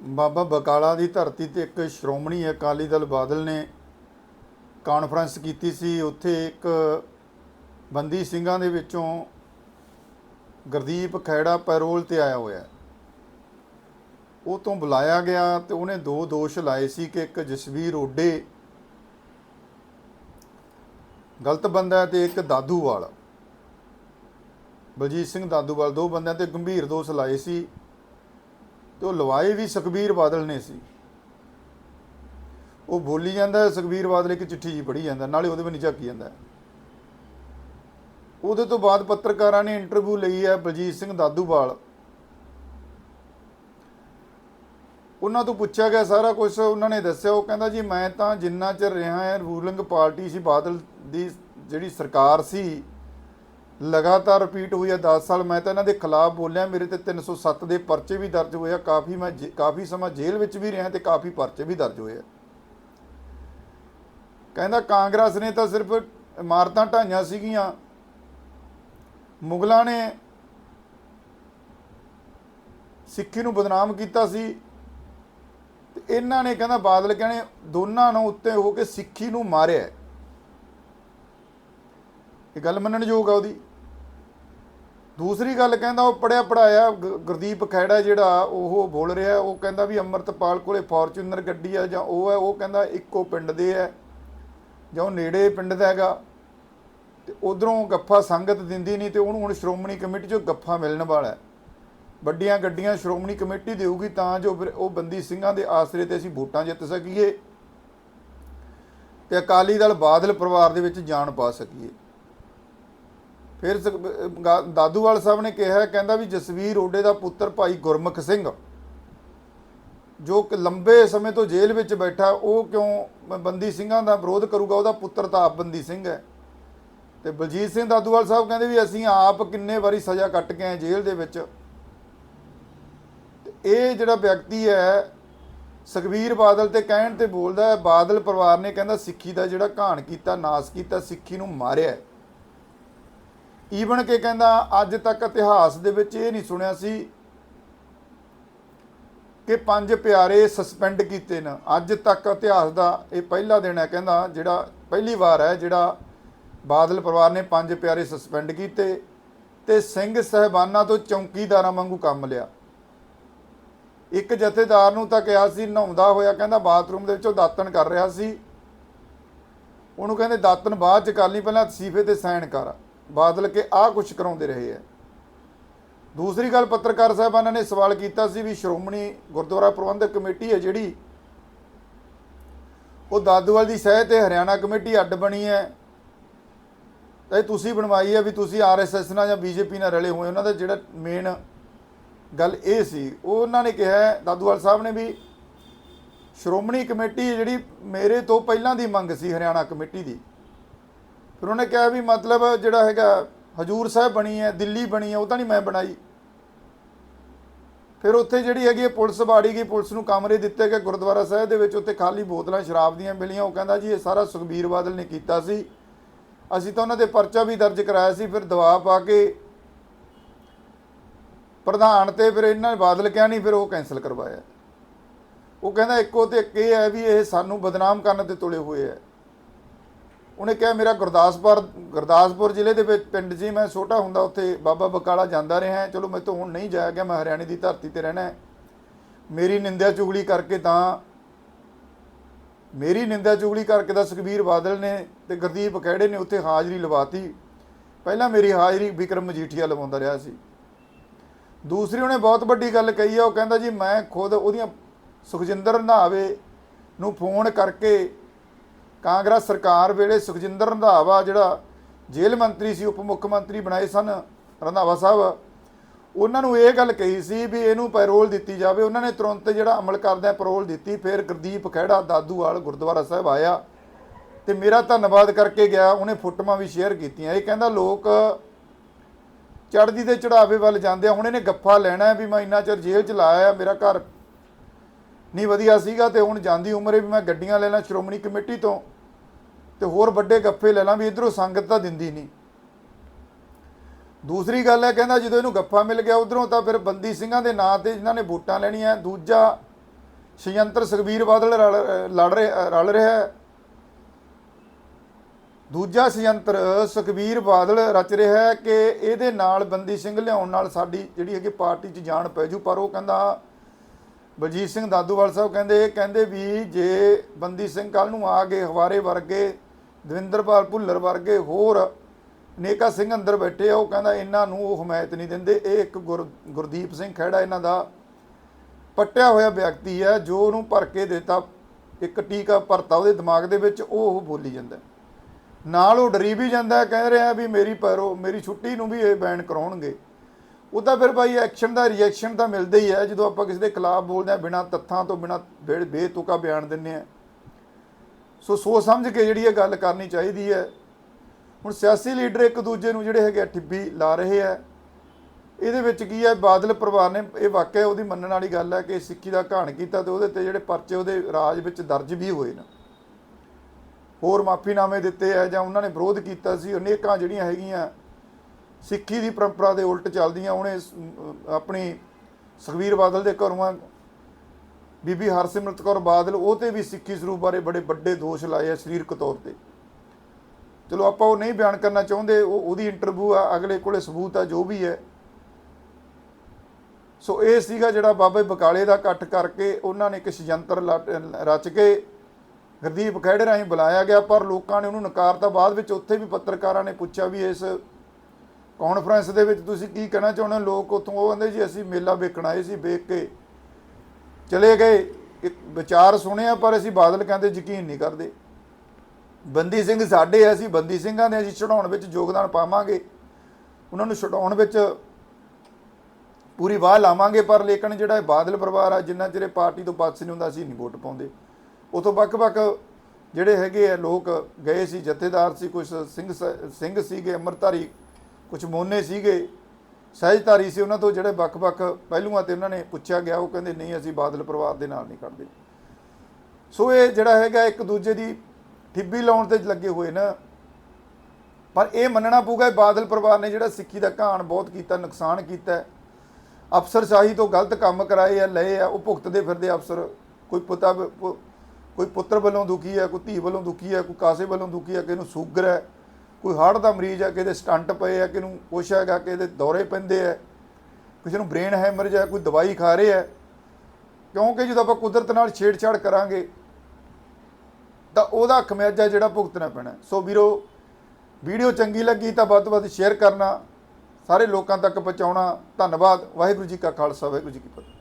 ਬਾਬਾ ਬਕਾਲਾ ਦੀ ਧਰਤੀ ਤੇ ਇੱਕ ਸ਼੍ਰੋਮਣੀ ਅਕਾਲੀ ਦਲ ਬਾਦਲ ਨੇ ਕਾਨਫਰੰਸ ਕੀਤੀ ਸੀ। ਉੱਥੇ ਇੱਕ ਬੰਦੀ ਸਿੰਘਾਂ ਦੇ ਵਿੱਚੋਂ ਗੁਰਦੀਪ ਖੈੜਾ ਪੈਰੋਲ ਤੇ ਆਇਆ ਹੋਇਆ। ਉਹ ਤੋਂ ਬੁਲਾਇਆ ਗਿਆ ਤੇ ਉਹਨੇ ਦੋ ਦੋਸ਼ ਲਾਏ ਸੀ ਕਿ ਇੱਕ ਜਸਵੀਰ ਓਡੇ ਗਲਤ ਬੰਦਾ ਹੈ ਤੇ ਇੱਕ ਦਾਦੂਵਾਲ। ਬਲਜੀਤ ਸਿੰਘ ਦਾਦੂਵਾਲ ਦੋ ਬੰਦਿਆਂ ਤੇ ਗੰਭੀਰ ਦੋਸ਼ ਲਾਏ ਸੀ। ਤੇ ਉਹ ਲਵਾਏ ਵੀ ਸੁਖਬੀਰ ਬਾਦਲ ਨੇ ਸੀ। ਉਹ ਬੋਲੀ ਜਾਂਦਾ, ਸੁਖਬੀਰ ਬਾਦਲ ਇੱਕ ਚਿੱਠੀ ਜੀ ਪੜ੍ਹੀ ਜਾਂਦਾ, ਨਾਲੇ ਉਹਦੇ ਵਿੱਚ ਨਹੀਂ ਝਾਕੀ ਜਾਂਦਾ। ਉਹਦੇ ਤੋਂ ਬਾਅਦ ਪੱਤਰਕਾਰਾਂ ਨੇ ਇੰਟਰਵਿਊ ਲਈ ਹੈ ਬਲਜੀਤ ਸਿੰਘ ਦਾਦੂਵਾਲ। ਉਹਨਾਂ ਤੋਂ ਪੁੱਛਿਆ ਗਿਆ, ਸਾਰਾ ਕੁਝ ਉਹਨਾਂ ਨੇ ਦੱਸਿਆ। ਉਹ ਕਹਿੰਦਾ, ਜੀ, ਮੈਂ ਤਾਂ ਜਿੰਨਾ ਚਿਰ ਰਿਹਾ ਹਾਂ ਰੂਲਿੰਗ ਪਾਰਟੀ ਸੀ, ਬਾਦਲ ਦੀ ਜਿਹੜੀ ਸਰਕਾਰ ਸੀ ਲਗਾਤਾਰ ਰਿਪੀਟ ਹੋਈ ਹੈ 10 ਸਾਲ ਮੈਂ ਤਾਂ ਇਹਨਾਂ ਦੇ ਖਿਲਾਫ ਬੋਲਿਆ, ਮੇਰੇ ਤੇ 307 ਦੇ ਪਰਚੇ ਵੀ ਦਰਜ ਹੋਏ ਆ, ਕਾਫੀ ਮੈਂ ਜੇ- ਕਾਫੀ ਸਮਾਂ ਜੇਲ੍ਹ ਵਿੱਚ ਵੀ ਰਿਹਾ ਤੇ ਕਾਫੀ ਪਰਚੇ ਵੀ ਦਰਜ ਹੋਏ ਆ। ਕਹਿੰਦਾ ਕਾਂਗਰਸ ਨੇ ਤਾਂ ਸਿਰਫ ਇਮਾਰਤਾਂ ਢਾਈਆਂ ਸੀਗੀਆਂ। ਮੁਗਲਾਂ ਨੇ ਸਿੱਖੀ ਨੂੰ ਬਦਨਾਮ ਕੀਤਾ ਸੀ। ਤੇ ਇਹਨਾਂ ਨੇ ਕਹਿੰਦਾ ਬਾਦਲ ਕਹਿੰਦੇ ਦੋਨਾਂ ਨੂੰ ਉੱਤੇ ਹੋ ਕੇ ਸਿੱਖੀ ਨੂੰ ਮਾਰਿਆ। ਇਹ ਗੱਲ ਮੰਨਣਯੋਗ ਆ ਉਹਦੀ। ਦੂਸਰੀ ਗੱਲ ਕਹਿੰਦਾ ਉਹ ਪੜਿਆ ਪੜਾਇਆ ਗੁਰਦੀਪ ਖੈੜਾ ਜਿਹੜਾ ਉਹ ਬੋਲ ਰਿਹਾ, ਉਹ ਕਹਿੰਦਾ ਵੀ ਅੰਮ੍ਰਿਤਪਾਲ ਕੋਲੇ ਫੋਰਚੂਨਰ ਗੱਡੀ ਆ ਜਾਂ ਉਹ ਹੈ, ਉਹ ਕਹਿੰਦਾ ਇੱਕੋ ਪਿੰਡ ਦੇ ਹੈ, ਜਾਂ ਉਹ ਨੇੜੇ ਪਿੰਡ ਦਾ ਹੈਗਾ। ਤੇ ਉਧਰੋਂ ਗੱਫਾ ਸੰਗਤ ਦਿੰਦੀ ਨਹੀਂ ਤੇ ਉਹਨੂੰ ਹੁਣ ਸ਼੍ਰੋਮਣੀ ਕਮੇਟੀ ਚੋਂ ਗੱਫਾ ਮਿਲਣ ਵਾਲਾ ਵੱਡੀਆਂ ਗੱਡੀਆਂ ਸ਼੍ਰੋਮਣੀ ਕਮੇਟੀ ਦੇਊਗੀ ਤਾਂ ਜੋ ਉਹ ਬੰਦੀ ਸਿੰਘਾਂ ਦੇ ਆਸਰੇ ਤੇ ਅਸੀਂ ਵੋਟਾਂ ਜਿੱਤ ਸਕੀਏ ਤੇ ਅਕਾਲੀ ਦਲ ਬਾਦਲ ਪਰਿਵਾਰ ਦੇ ਵਿੱਚ ਜਾਣ ਪਾ ਸਕੀਏ। ਫਿਰ ਸ- ਗਾ- ਦਾਦੂਵਾਲ ਸਾਹਿਬ ਨੇ ਕਿਹਾ, ਕਹਿੰਦਾ ਵੀ ਜਸਵੀਰ ਓਡੇ ਦਾ ਪੁੱਤਰ ਭਾਈ ਗੁਰਮੁਖ ਸਿੰਘ, ਜੋ ਕਿ ਲੰਬੇ ਸਮੇਂ ਤੋਂ ਜੇਲ੍ਹ ਵਿੱਚ ਬੈਠਾ, ਉਹ ਕਿਉਂ ਬੰਦੀ ਸਿੰਘਾਂ ਦਾ ਵਿਰੋਧ ਕਰੂਗਾ? ਉਹਦਾ ਪੁੱਤਰ ਤਾਂ ਆਪ ਬੰਦੀ ਸਿੰਘ ਹੈ। ਤੇ ਬਲਜੀਤ ਸਿੰਘ ਦਾਦੂਵਾਲ ਸਾਹਿਬ ਕਹਿੰਦੇ ਵੀ ਅਸੀਂ ਆਪ ਕਿੰਨੇ ਵਾਰੀ ਸਜ਼ਾ ਕੱਟ ਕੇ ਆਏ ਜੇਲ੍ਹ ਦੇ ਵਿੱਚ। ਤੇ ਇਹ ਜਿਹੜਾ ਵਿਅਕਤੀ ਹੈ, ਸੁਖਬੀਰ ਬਾਦਲ ਤੇ ਕਹਿਣ ਤੇ ਬੋਲਦਾ ਹੈ, ਬਾਦਲ ਪਰਿਵਾਰ ਨੇ ਕਹਿੰਦਾ ਸਿੱਖੀ ਦਾ ਜਿਹੜਾ ਘਾਣ ਕੀਤਾ, ਨਾਸ ਕੀਤਾ, ਸਿੱਖੀ ਨੂੰ ਮਾਰਿਆ ਈਵਨ ਕਿ ਕਹਿੰਦਾ ਅੱਜ ਤੱਕ ਇਤਿਹਾਸ ਦੇ ਵਿੱਚ ਇਹ ਨਹੀਂ ਸੁਣਿਆ ਸੀ ਕਿ ਪੰਜ ਪਿਆਰੇ ਸਸਪੈਂਡ ਕੀਤੇ ਨੇ। ਅੱਜ ਤੱਕ ਇਤਿਹਾਸ ਦਾ ਇਹ ਪਹਿਲਾ ਦਿਨ ਹੈ ਕਹਿੰਦਾ, ਜਿਹੜਾ ਪਹਿਲੀ ਵਾਰ ਹੈ, ਜਿਹੜਾ ਬਾਦਲ ਪਰਿਵਾਰ ਨੇ ਪੰਜ ਪਿਆਰੇ ਸਸਪੈਂਡ ਕੀਤੇ ਤੇ ਸਿੰਘ ਸਹਿਬਾਨਾਂ ਤੋਂ ਚੌਂਕੀਦਾਰਾਂ ਵਾਂਗੂ ਕੰਮ ਲਿਆ। ਇੱਕ ਜਥੇਦਾਰ ਨੂੰ ਤਾਂ ਕਿਹਾ ਸੀ, ਨਹਾਉਂਦਾ ਹੋਇਆ ਕਹਿੰਦਾ ਬਾਥਰੂਮ ਦੇ ਵਿੱਚੋਂ ਦਾਤਣ ਕਰ ਰਿਹਾ ਸੀ। ਉਹਨੂੰ ਕਹਿੰਦੇ ਦਾਤਣ ਬਾਅਦ ਚ ਕਰ ਲਈ, ਪਹਿਲਾਂ ਤਸੀਫੇ ਤੇ ਸਾਈਨ ਕਰ। ਬਾਦਲ ਕੇ ਆਹ ਕੁਛ ਕਰਾਉਂਦੇ ਰਹੇ ਆ ਦੂਸਰੀ ਗੱਲ ਪੱਤਰਕਾਰ ਸਾਹਿਬਾਨਾਂ ਨੇ ਸਵਾਲ ਕੀਤਾ ਸੀ ਵੀ ਸ਼੍ਰੋਮਣੀ ਗੁਰਦੁਆਰਾ ਪ੍ਰਬੰਧਕ ਕਮੇਟੀ ਹੈ ਜਿਹੜੀ, ਉਹ ਦਾਦੂਵਾਲ ਦੀ ਸਹਿ ਤੇ ਹਰਿਆਣਾ ਕਮੇਟੀ ਅੱਡ ਬਣੀ ਹੈ। ਤਾਂ ਇਹ ਤੁਸੀਂ ਬਣਵਾਈ ਹੈ ਵੀ ਤੁਸੀਂ ਆਰਐਸਐਸ ਨਾਲ ਜਾਂ ਬੀਜੇਪੀ ਨਾਲ ਰਲੇ ਹੋਏ ਉਹਨਾਂ ਦਾ ਜਿਹੜਾ ਮੇਨ ਗੱਲ ਇਹ ਸੀ। ਉਹ ਉਹਨਾਂ ਨੇ ਕਿਹਾ ਦਾਦੂਵਾਲ ਸਾਹਿਬ ਨੇ ਵੀ ਸ਼੍ਰੋਮਣੀ ਕਮੇਟੀ ਜਿਹੜੀ ਮੇਰੇ ਤੋਂ ਪਹਿਲਾਂ ਦੀ ਮੰਗ ਸੀ ਹਰਿਆਣਾ ਕਮੇਟੀ ਦੀ ਫਿਰ ਉਹਨੇ ਕਿਹਾ ਵੀ ਮਤਲਬ ਜਿਹੜਾ ਹੈਗਾ ਹਜੂਰ ਸਾਹਿਬ ਬਣੀ ਹੈ, ਦਿੱਲੀ ਬਣੀ ਹੈ, ਉਹ ਤਾਂ ਨਹੀਂ ਮੈਂ ਬਣਾਈ। ਫਿਰ ਉੱਥੇ ਜਿਹੜੀ ਹੈਗੀ ਹੈ ਪੁਲਿਸ ਬਾੜੀ ਗਈ, ਪੁਲਿਸ ਨੂੰ ਕਮਰੇ ਦਿੱਤੇ ਗਏ ਗੁਰਦੁਆਰਾ ਸਾਹਿਬ ਦੇ ਵਿੱਚ। ਉੱਥੇ ਖਾਲੀ ਬੋਤਲਾਂ ਸ਼ਰਾਬ ਦੀਆਂ ਮਿਲੀਆਂ। ਉਹ ਕਹਿੰਦਾ ਜੀ, ਇਹ ਸਾਰਾ ਸੁਖਬੀਰ ਬਾਦਲ ਨੇ ਕੀਤਾ ਸੀ। ਅਸੀਂ ਤਾਂ ਉਹਨਾਂ ਦੇ ਪਰਚਾ ਵੀ ਦਰਜ ਕਰਾਇਆ ਸੀ, ਫਿਰ ਦਬਾਅ ਪਾ ਕੇ ਪ੍ਰਧਾਨ ਤੇ ਫਿਰ ਇਹਨਾਂ ਨੇ ਬਾਦਲ ਕਿਹਾ ਨਹੀਂ, ਫਿਰ ਉਹ ਕੈਨਸਲ ਕਰਵਾਇਆ। ਉਹ ਕਹਿੰਦਾ ਇੱਕੋ ਤੇ ਇੱਕ ਇਹ ਹੈ ਵੀ ਇਹ ਸਾਨੂੰ ਬਦਨਾਮ ਕਰਨ ਤੇ ਤੁਲੇ ਹੋਏ ਹੈ। ਉਹਨੇ ਕਿਹਾ, ਮੇਰਾ ਗੁਰਦਾਸਪੁਰ ਗੁਰਦਾਸਪੁਰ ਜ਼ਿਲ੍ਹੇ ਦੇ ਵਿੱਚ ਪਿੰਡ ਜੀ, ਮੈਂ ਛੋਟਾ ਹੁੰਦਾ, ਉੱਥੇ ਬਾਬਾ ਬਕਾਲਾ ਜਾਂਦਾ ਰਿਹਾ। ਚਲੋ, ਮੈਂ ਤੋਂ ਹੁਣ ਨਹੀਂ ਜਾਇਆ ਗਿਆ, ਮੈਂ ਹਰਿਆਣੇ ਦੀ ਧਰਤੀ ਤੇ ਰਹਿਣਾ ਹੈ। ਮੇਰੀ ਨਿੰਦਿਆ ਚੁਗਲੀ ਕਰਕੇ ਤਾਂ, ਮੇਰੀ ਨਿੰਦਿਆ ਚੁਗਲੀ ਕਰਕੇ ਤਾਂ ਸੁਖਬੀਰ ਬਾਦਲ ਨੇ ਤੇ ਗੁਰਦੀਪ ਖਹਿੜੇ ਨੇ ਉੱਥੇ ਹਾਜ਼ਰੀ ਲਵਾਤੀ। ਪਹਿਲਾਂ ਮੇਰੀ ਹਾਜ਼ਰੀ ਵਿਕਰਮ ਮਜੀਠੀਆ ਲਵਾਉਂਦਾ ਰਿਹਾ ਸੀ। ਦੂਸਰੀ ਉਹਨੇ ਬਹੁਤ ਵੱਡੀ ਗੱਲ ਕਹੀ ਆ, ਉਹ ਕਹਿੰਦਾ ਜੀ, ਮੈਂ ਖੁਦ ਉਹਦੀਆਂ ਸੁਖਜਿੰਦਰ ਰੰਧਾਵੇ ਨੂੰ ਫੋਨ ਕਰਕੇ ਕਾਂਗਰਸ ਸਰਕਾਰ ਵੇਲੇ ਸੁਖਜਿੰਦਰ ਰੰਧਾਵਾ ਜਿਹੜਾ ਜੇਲ੍ਹ ਮੰਤਰੀ ਸੀ, ਉਪ ਮੁੱਖ ਮੰਤਰੀ ਬਣਾਏ ਸਨ, ਰੰਧਾਵਾ ਸਾਹਿਬ, ਉਹਨਾਂ ਨੂੰ ਇਹ ਗੱਲ ਕਹੀ ਸੀ ਵੀ ਇਹਨੂੰ ਪੈਰੋਲ ਦਿੱਤੀ ਜਾਵੇ। ਉਹਨਾਂ ਨੇ ਤੁਰੰਤ ਜਿਹੜਾ ਅਮਲ ਕਰਦਿਆਂ ਪੈਰੋਲ ਦਿੱਤੀ, ਫਿਰ ਗੁਰਦੀਪ ਖਹਿੜਾ, ਦਾਦੂਵਾਲ, ਗੁਰਦੁਆਰਾ ਸਾਹਿਬ ਆਇਆ ਤੇ ਮੇਰਾ ਧੰਨਵਾਦ ਕਰਕੇ ਗਿਆ, ਉਹਨੇ ਫੋਟੋਆਂ ਵੀ ਸ਼ੇਅਰ ਕੀਤੀਆਂ। ਇਹ ਕਹਿੰਦਾ, ਲੋਕ ਚੜ੍ਹਦੀ ਦੇ ਚੜਾਵੇ ਵੱਲ ਜਾਂਦੇ ਆ, ਹੁਣ ਇਹਨੇ ਗੱਫਾ ਲੈਣਾ ਵੀ ਮੈਂ ਇੰਨਾ ਚਿਰ ਜੇਲ੍ਹ ਚ ਲਾਇਆ ਮੇਰਾ ਘਰ ਨਹੀਂ ਵਧੀਆ ਸੀਗਾ ਤੇ ਹੁਣ ਜਾਂਦੀ ਉਮਰੇ ਵੀ ਮੈਂ ਗੱਡੀਆਂ ਲੈ ਲਾਂ ਸ਼੍ਰੋਮਣੀ ਕਮੇਟੀ ਤੋਂ ਤੇ ਹੋਰ ਵੱਡੇ ਗੱਫੇ ਲੈ ਲਾਂ ਵੀ ਇਧਰੋਂ ਸੰਗਤ ਤਾਂ ਦਿੰਦੀ ਨਹੀਂ। ਦੂਸਰੀ ਗੱਲ ਹੈ ਕਹਿੰਦਾ ਜਦੋਂ ਇਹਨੂੰ ਗੱਫਾ ਮਿਲ ਗਿਆ ਉਧਰੋਂ ਤਾਂ ਫਿਰ ਬੰਦੀ ਸਿੰਘਾਂ ਦੇ ਨਾਂ ਤੇ ਜਿਨ੍ਹਾਂ ਨੇ ਵੋਟਾਂ ਲੈਣੀਆਂ, ਦੂਜਾ ਸ਼ਯੰਤਰ ਸੁਖਬੀਰ ਬਾਦਲ ਰਲ- ਲੜ ਰਿਹਾ, ਰਲ ਰਿਹਾ ਦੂਜਾ ਸ਼ਯੰਤਰ ਸੁਖਬੀਰ ਬਾਦਲ ਰਚ ਰਿਹਾ ਹੈ ਕਿ ਇਹਦੇ ਨਾਲ ਬੰਦੀ ਸਿੰਘ ਲਿਆਉਣ ਨਾਲ ਸਾਡੀ ਜਿਹੜੀ ਹੈਗੀ ਪਾਰਟੀ 'ਚ ਜਾਣ ਪੈ ਜੂ, ਪਰ ਉਹ ਕਹਿੰਦਾ ਬਲਜੀਤ ਸਿੰਘ ਦਾਦੂਵਾਲ ਸਾਹਿਬ ਕਹਿੰਦੇ ਕਹਿੰਦੇ ਵੀ ਜੇ ਬੰਦੀ ਸਿੰਘ ਕੱਲ ਨੂੰ ਆ ਗਏ ਹਵਾਰੇ ਵਰਗੇ, ਦਵਿੰਦਰਪਾਲ ਭੁੱਲਰ ਵਰਗੇ ਹੋਰ ਨੇਕਾ ਸਿੰਘ ਅੰਦਰ ਬੈਠੇ ਆ, ਉਹ ਕਹਿੰਦਾ ਇਹਨਾਂ ਨੂੰ ਉਹ ਹਮਾਇਤ ਨਹੀਂ ਦਿੰਦੇ। ਇਹ ਇੱਕ ਗੁਰ- ਗੁਰਦੀਪ ਸਿੰਘ ਖਹਿੜਾ ਇਹਨਾਂ ਦਾ ਪੱਟਿਆ ਹੋਇਆ ਵਿਅਕਤੀ ਹੈ, ਜੋ ਉਹਨੂੰ ਭਰ ਕੇ ਦਿੱਤਾ, ਇੱਕ ਟੀਕਾ ਭਰਤਾ ਉਹਦੇ ਦਿਮਾਗ ਦੇ ਵਿੱਚ, ਉਹ ਉਹ ਬੋਲੀ ਜਾਂਦਾ ਨਾਲ ਉਹ ਡਰੀ ਵੀ ਜਾਂਦਾ ਕਹਿ ਰਿਹਾ ਵੀ ਮੇਰੀ ਪੈਰੋ, ਮੇਰੀ ਛੁੱਟੀ ਨੂੰ ਵੀ ਇਹ ਬੈਨ ਕਰਾਉਣਗੇ। ਉਹ ਤਾਂ ਫਿਰ ਭਾਈ ਐਕਸ਼ਨ ਦਾ ਰਿਐਕਸ਼ਨ ਤਾਂ ਮਿਲਦਾ ਹੀ ਹੈ, ਜਦੋਂ ਆਪਾਂ ਕਿਸੇ ਦੇ ਖਿਲਾਫ ਬੋਲਦੇ ਆ ਬਿਨਾਂ ਤੱਥਾਂ ਤੋਂ ਬਿਨਾਂ ਬੇ- ਬੇਤੁਕਾ ਬਿਆਨ ਦਿੰਨੇ ਆ ਸੋ ਸੋਚ ਸਮਝ ਕੇ ਜਿਹੜੀ ਇਹ ਗੱਲ ਕਰਨੀ ਚਾਹੀਦੀ ਹੈ। ਹੁਣ ਸਿਆਸੀ ਲੀਡਰ ਇੱਕ ਦੂਜੇ ਨੂੰ ਜਿਹੜੇ ਹੈਗੇ ਆ ਠਿੱਬੀ ਲਾ ਰਹੇ ਆ। ਇਹਦੇ ਵਿੱਚ ਕੀ ਹੈ, ਬਾਦਲ ਪਰਿਵਾਰ ਨੇ ਇਹ ਵਾਕਿਆ ਉਹਦੀ ਮੰਨਣ ਵਾਲੀ ਗੱਲ ਹੈ ਕਿ ਸਿੱਖੀ ਦਾ ਘਾਣ ਕੀਤਾ ਤੇ ਉਹਦੇ ਤੇ ਜਿਹੜੇ ਪਰਚੇ ਉਹਦੇ ਰਾਜ ਵਿੱਚ ਦਰਜ ਵੀ ਹੋਏ ਨੇ। ਹੋਰ ਮਾਫੀਨਾਮੇ ਦਿੱਤੇ ਆ ਜਾਂ ਉਹਨਾਂ ਨੇ ਵਿਰੋਧ ਕੀਤਾ ਸੀ, ਅਨੇਕਾਂ ਜਿਹੜੀਆਂ ਹੈਗੀਆਂ ਸਿੱਖੀ ਦੀ ਪਰੰਪਰਾ ਦੇ ਉਲਟ ਚੱਲਦੀਆਂ ਉਹਨੇ ਆਪਣੀ ਸੁਖਵੀਰ ਬਾਦਲ ਦੇ ਘਰੋਂ ਬੀਬੀ ਹਰਸਿਮਰਤ ਕੌਰ ਬਾਦਲ, ਉਹ ਤੇ ਵੀ ਸਿੱਖੀ ਸਰੂਪ ਬਾਰੇ ਬੜੇ ਵੱਡੇ ਦੋਸ਼ ਲਾਏ ਆ ਸਰੀਰਕ ਤੌਰ ਤੇ। ਚਲੋ ਆਪਾਂ ਉਹ ਨਹੀਂ ਬਿਆਨ ਕਰਨਾ ਚਾਹੁੰਦੇ, ਉਹ, ਉਹਦੀ ਇੰਟਰਵਿਊ ਆ, ਅਗਲੇ ਕੋਲੇ ਸਬੂਤ ਆ, ਜੋ ਵੀ ਹੈ। ਸੋ ਇਹ ਸੀਗਾ ਜਿਹੜਾ ਬਾਬੇ ਬਕਾਲੇ ਦਾ ਇਕੱਠ ਕਰਕੇ ਉਹਨਾਂ ਨੇ ਇੱਕ ਸ਼ਯੰਤਰ ਲੱਟ- ਰਚ ਕੇ ਗੁਰਦੀਪ ਖਹਿੜੇ ਰਾਹੀਂ ਬੁਲਾਇਆ ਗਿਆ, ਪਰ ਲੋਕਾਂ ਨੇ ਉਹਨੂੰ ਨਕਾਰਤਾ। ਬਾਅਦ ਵਿੱਚ ਉੱਥੇ ਵੀ ਪੱਤਰਕਾਰਾਂ ਨੇ ਪੁੱਛਿਆ ਵੀ ਇਸ ਕਾਨਫਰੰਸ ਦੇ ਵਿੱਚ ਤੁਸੀਂ ਕੀ ਕਹਿਣਾ ਚਾਹੁੰਦੇ ਹੋ? ਲੋਕ ਉੱਥੋਂ ਉਹ ਕਹਿੰਦੇ ਜੀ, ਅਸੀਂ ਮੇਲਾ ਵੇਖਣ ਆਏ ਸੀ, ਵੇਖ ਕੇ ਚਲੇ ਗਏ। ਇੱਕ ਵਿਚਾਰ ਸੁਣਿਆ, ਪਰ ਅਸੀਂ ਬਾਦਲ ਕਹਿੰਦੇ ਯਕੀਨ ਨਹੀਂ ਕਰਦੇ। ਬੰਦੀ ਸਿੰਘ ਸਾਡੇ ਆ, ਅਸੀਂ ਬੰਦੀ ਸਿੰਘਾਂ ਦੇ ਅਸੀਂ ਛਡਾਉਣ ਵਿੱਚ ਯੋਗਦਾਨ ਪਾਵਾਂਗੇ। ਉਹਨਾਂ ਨੂੰ ਛਡਾਉਣ ਵਿੱਚ ਪੂਰੀ ਵਾਹ ਲਾਵਾਂਗੇ, ਪਰ ਲੇਕਿਨ ਜਿਹੜਾ ਇਹ ਬਾਦਲ ਪਰਿਵਾਰ ਆ, ਜਿੰਨਾ ਚਿਰ ਪਾਰਟੀ ਤੋਂ ਪਾਸੇ ਨਹੀਂ ਹੁੰਦਾ, ਅਸੀਂ ਨਹੀਂ ਵੋਟ ਪਾਉਂਦੇ। ਉਥੋਂ ਵੱਖ-ਵੱਖ ਜਿਹੜੇ ਹੈਗੇ ਆ, ਲੋਕ ਗਏ ਸੀ, ਜਥੇਦਾਰ ਸੀ ਕੁਝ ਸਿੰਘ ਸ- ਸਿੰਘ ਸੀਗੇ, ਅੰਮ੍ਰਿਤਧਾਰੀ ਕੁਝ ਮੋਨੇ ਸੀਗੇ, ਸਹਿਜਧਾਰੀ ਸੀ ਉਹਨਾਂ ਤੋਂ ਜਿਹੜੇ ਵੱਖ-ਵੱਖ ਪਹਿਲੂਆਂ ਤੇ ਉਹਨਾਂ ਨੇ ਪੁੱਛਿਆ ਗਿਆ, ਉਹ ਕਹਿੰਦੇ ਨਹੀਂ, ਅਸੀਂ ਬਾਦਲ ਪਰਿਵਾਰ ਦੇ ਨਾਲ ਨਹੀਂ ਖੜਦੇ ਸੋ ਇਹ ਜਿਹੜਾ ਹੈਗਾ, ਇੱਕ ਦੂਜੇ ਦੀ ਠਿੱਬੀ ਲਾਉਣ ਤੇ ਲੱਗੇ ਹੋਏ ਨਾ। ਪਰ ਇਹ ਮੰਨਣਾ ਪਊਗਾ ਬਾਦਲ ਪਰਿਵਾਰ ਨੇ ਜਿਹੜਾ ਸਿੱਖੀ ਦਾ ਘਾਣ ਬਹੁਤ ਕੀਤਾ, ਨੁਕਸਾਨ ਕੀਤਾ ਅਫਸਰਸ਼ਾਹੀ ਤੋਂ ਗਲਤ ਕੰਮ ਕਰਾਏ ਆ, ਲਏ ਆ, ਉਹ ਭੁਗਤਦੇ ਫਿਰਦੇ ਅਫਸਰ। ਕੋਈ ਪੁੱਤਾ ਕੋਈ ਪੁੱਤਰ ਵੱਲੋਂ ਦੁਖੀ ਹੈ ਕੋਈ ਧੀ ਵੱਲੋਂ ਦੁਖੀ ਹੈ ਕੋਈ ਕਾਸੇ ਵੱਲੋਂ ਦੁਖੀ ਹੈ ਕਿਸੇ ਨੂੰ ਸ਼ੂਗਰ ਹੈ ਕੋਈ ਹਾਰਟ ਦਾ ਮਰੀਜ਼ ਹੈ ਕਿਤੇ ਸਟੰਟ ਪਏ ਆ ਕਿਸੇ ਕੁਛ ਹੈਗਾ ਕਿਤੇ ਦੌਰੇ ਪੈਂਦੇ ਆ, ਕਿਸੇ ਨੂੰ ਬ੍ਰੇਨ ਹੈਮਰਜ ਹੈ ਕੋਈ ਦਵਾਈ ਖਾ ਰਿਹਾ ਹੈ ਕਿਉਂਕਿ ਜਦੋਂ ਆਪਾਂ ਕੁਦਰਤ ਨਾਲ ਛੇੜਛਾੜ ਕਰਾਂਗੇ, ਤਾਂ ਉਹਦਾ ਖਮਿਆਜਾ ਜਿਹੜਾ ਭੁਗਤਣਾ ਪੈਣਾ। ਸੋ ਵੀਰੋ, ਵੀਡੀਓ ਚੰਗੀ ਲੱਗੀ ਤਾਂ ਵੱਧ ਤੋਂ ਵੱਧ ਸ਼ੇਅਰ ਕਰਨਾ, ਸਾਰੇ ਲੋਕਾਂ ਤੱਕ ਪਹੁੰਚਾਉਣਾ, ਧੰਨਵਾਦ, ਵਾਹਿਗੁਰੂ ਜੀ ਕਾ ਖਾਲਸਾ, ਵਾਹਿਗੁਰੂ ਜੀ ਕੀ ਫਤਿਹ।